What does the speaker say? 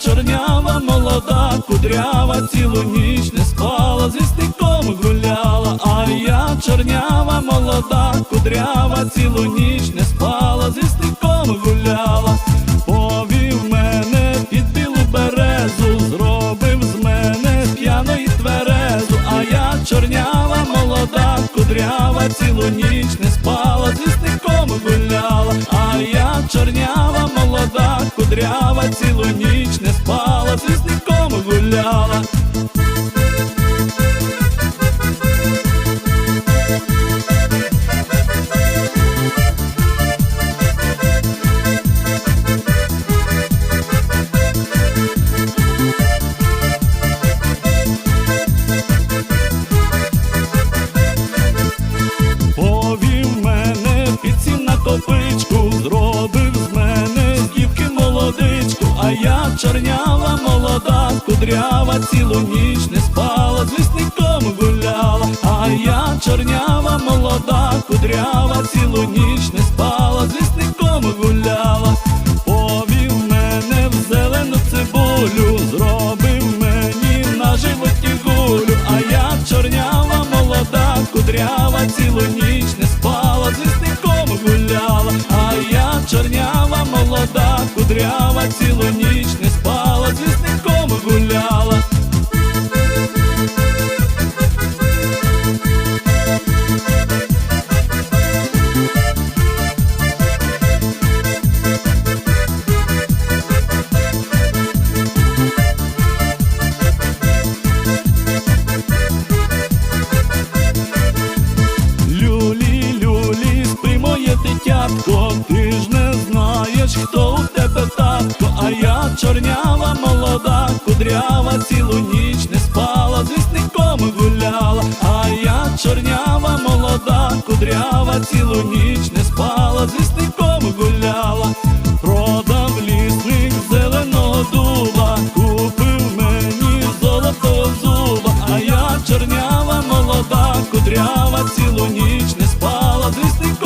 чорнява, молода, кудрява, цілу ніч не спала, з вісником гуляла, а я чорнява, молода, кудрява, цілу ніч не спала, з вісником гуляла, повів мене під білу березу, зробив з мене п'яно і тверезу, а я чорнява, молода, кудрява, цілу ніч не спала, з вісником гуляла, а я чорнява, молода, кудрява, цілу ніч не спала, з лісником гуляла. Чорнява, молода, кудрява, цілу ніч не спала, з лісником гуляла, а я чорнява, молода, кудрява, цілу ніч не спала, з лісником гуляла, повів мене в зелену цибулю, зробив мені на животі гулю, а я чорнява, молода, кудрява, цілу ніч не спала, з лісником гуляла, а я чорнява, молода, кудрява, цілу ніч чорнява, молода, кудрява, цілу ніч не спала, з лісником гуляла, а я чорнява, молода, кудрява, цілу ніч не спала, з лісником гуляла, продав лісник зеленого дуба, купив мені золотого зуба, а я чорнява, молода, кудрява, цілу ніч не спала, з лісником